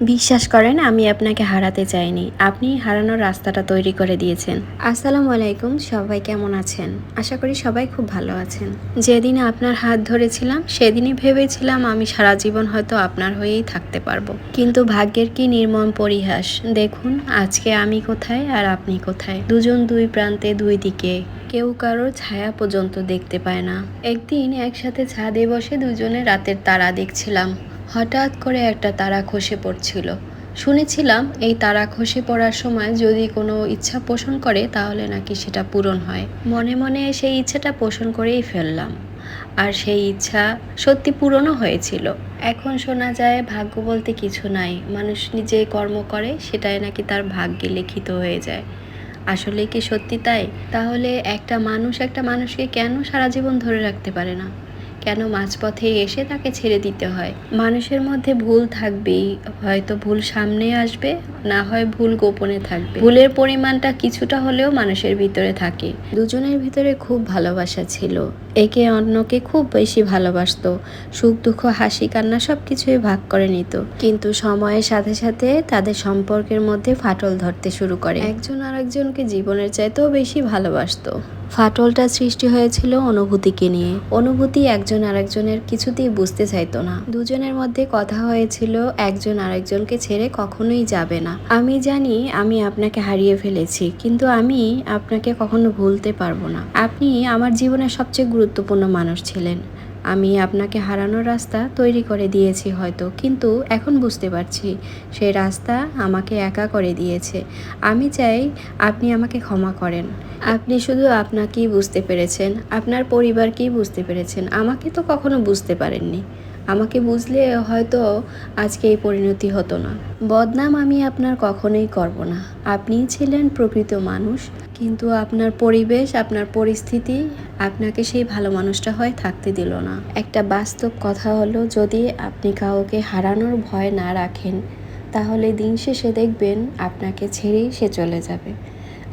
বিশ্বাস করেন, আমি আপনাকে হারাতে চাইনি। আপনি হারানোর রাস্তাটা তৈরি করে দিয়েছেন। আসসালামু আলাইকুম, সবাই কেমন আছেন? আশা করি সবাই খুব ভালো আছেন। যেদিন আপনার হাত ধরেছিলাম, সেদিনই ভেবেছিলাম আমি সারা জীবন হয়তো আপনার হয়েই থাকতে পারব। কিন্তু ভাগ্যের কি নির্মম পরিহাস? দেখুন, আজকে আমি কোথায় আর আপনি কোথায়? দুজন দুই প্রান্তে, দুই দিকে। কেউ কারোর ছায়া পর্যন্ত দেখতে পায় না। একদিন একসাথে ছাদে বসে দুজনে রাতের তারা দেখছিলাম। হঠাৎ করে একটা তারা খসে পড়ছিল। শুনেছিলাম এই তারা খসে পড়ার সময় যদি কোনো ইচ্ছা পোষণ করে, তাহলে নাকি সেটা পূরণ হয়। মনে মনে সেই ইচ্ছাটা পোষণ করেই ফেললাম। আর সেই ইচ্ছা সত্যি পূরণও হয়েছিল। এখন শোনা যায়, ভাগ্য বলতে কিছু নাই। মানুষ নিজে কর্ম করে, সেটাই নাকি তার ভাগ্যে লিখিত হয়ে যায়। আসলে কি সত্যি তাই? তাহলে একটা মানুষ একটা মানুষকে কেন সারা জীবন ধরে রাখতে পারে না? কেন মাঝপথে এসে তাকে ছেড়ে দিতে হয়? মানুষের মধ্যে ভুল থাকবেই। হয়তো ভুল সামনে আসবে, না হয় ভুল গোপনে থাকবে। ভুলের পরিমাণটা কিছুটা হলেও মানুষের ভিতরে থাকে। দুজনের ভিতরে খুব ভালোবাসা ছিল। একে অন্যকে খুব বেশি ভালোবাসতো। সুখ, দুঃখ, হাসি, কান্না সব কিছুই ভাগ করে নিত। কিন্তু সময়ের সাথে সাথে তাদের সম্পর্কের মধ্যে ফাটল ধরতে শুরু করে। একজন আরেকজনকে জীবনের চাইতেও বেশি ভালোবাসতো। ফাটলটা সৃষ্টি হয়েছিল অনুভূতিকে নিয়ে। অনুভূতি একজন আরেকজনের কিছুতেই বুঝতে চাইতো না। দুজনের মধ্যে কথা হয়েছিল, একজন আরেকজনকে ছেড়ে কখনোই যাবে না। আমি জানি আমি আপনাকে হারিয়ে ফেলেছি, কিন্তু আমি আপনাকে কখনো ভুলতে পারব না। আপনি আমার জীবনের সবচেয়ে গুরুত্বপূর্ণ মানুষ ছিলেন। আমি আপনাকে হারানোর রাস্তা তৈরি করে দিয়েছি হয়তো, কিন্তু এখন বুঝতে পারছি। সেই রাস্তা আমাকে একা করে দিয়েছে। আমি চাই আপনি আমাকে ক্ষমা করেন। আপনি শুধু আপনাকেই বুঝতে পেরেছেন। আপনার পরিবারকেই বুঝতে পেরেছেন। আমাকে তো কখনো বুঝতে পারেননি। আমাকে বুঝলে হয়তো আজকে এই পরিণতি হতো না। বদনাম আমি আপনার কখনোই করব না। আপনিই ছিলেন প্রকৃত মানুষ, কিন্তু আপনার পরিবেশ, আপনার পরিস্থিতি আপনাকে সেই ভালো মানুষটা হয় থাকতে দিল না। একটা বাস্তব কথা হলো, যদি আপনি কাউকে হারানোর ভয় না রাখেন, তাহলে দিন শেষে দেখবেন আপনাকে ছেড়েই সে চলে যাবে।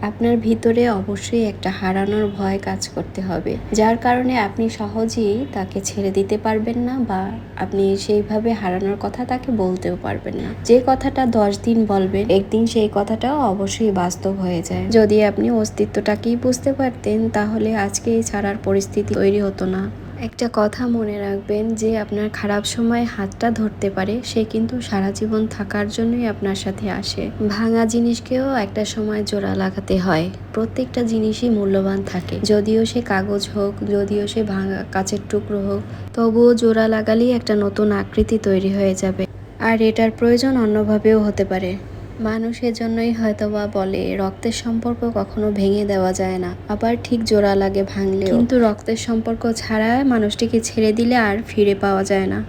আপনার ভিতরে অবশ্যই একটা হারানোর ভয় কাজ করতে হবে। যার কারণে আপনি সহজেই তাকে ছেড়ে দিতে পারবেন না বা আপনি সেইভাবে হারানোর কথা তাকে বলতেও পারবেন না। যে কথাটা দশ দিন বলবেন, একদিন সেই কথাটাও অবশ্যই বাস্তব হয়ে যায়। যদি আপনি অস্তিত্বটাকেই বুঝতে পারতেন, তাহলে আজকে এই ছাড়ার পরিস্থিতি তৈরি হতো না। একটা কথা মনে রাখবেন যে আপনার খারাপ সময় হাতটা ধরতে পারে, সে কিন্তু সারা জীবন থাকার জন্যই আপনার সাথে আসে। ভাঙা জিনিসকেও একটা সময় জোড়া লাগাতে হয়। প্রত্যেকটা জিনিসই মূল্যবান থাকে। যদিও সে কাগজ হোক, যদিও সে ভাঙা কাচের টুকরো হোক, তবুও জোড়া লাগালেই একটা নতুন আকৃতি তৈরি হয়ে যাবে। আর এটার প্রয়োজন অন্যভাবেও হতে পারে। মানুষ এজন্যই হয়তোবা বলে, রক্তের সম্পর্ক কখনো ভেঙে দেওয়া যায় না, আবার ঠিক জোড়া লাগে ভাঙলে কিন্তু রক্তের সম্পর্ক ছাড়া মানুষটিকে ছেড়ে দিলে আর ফিরে পাওয়া যায় না।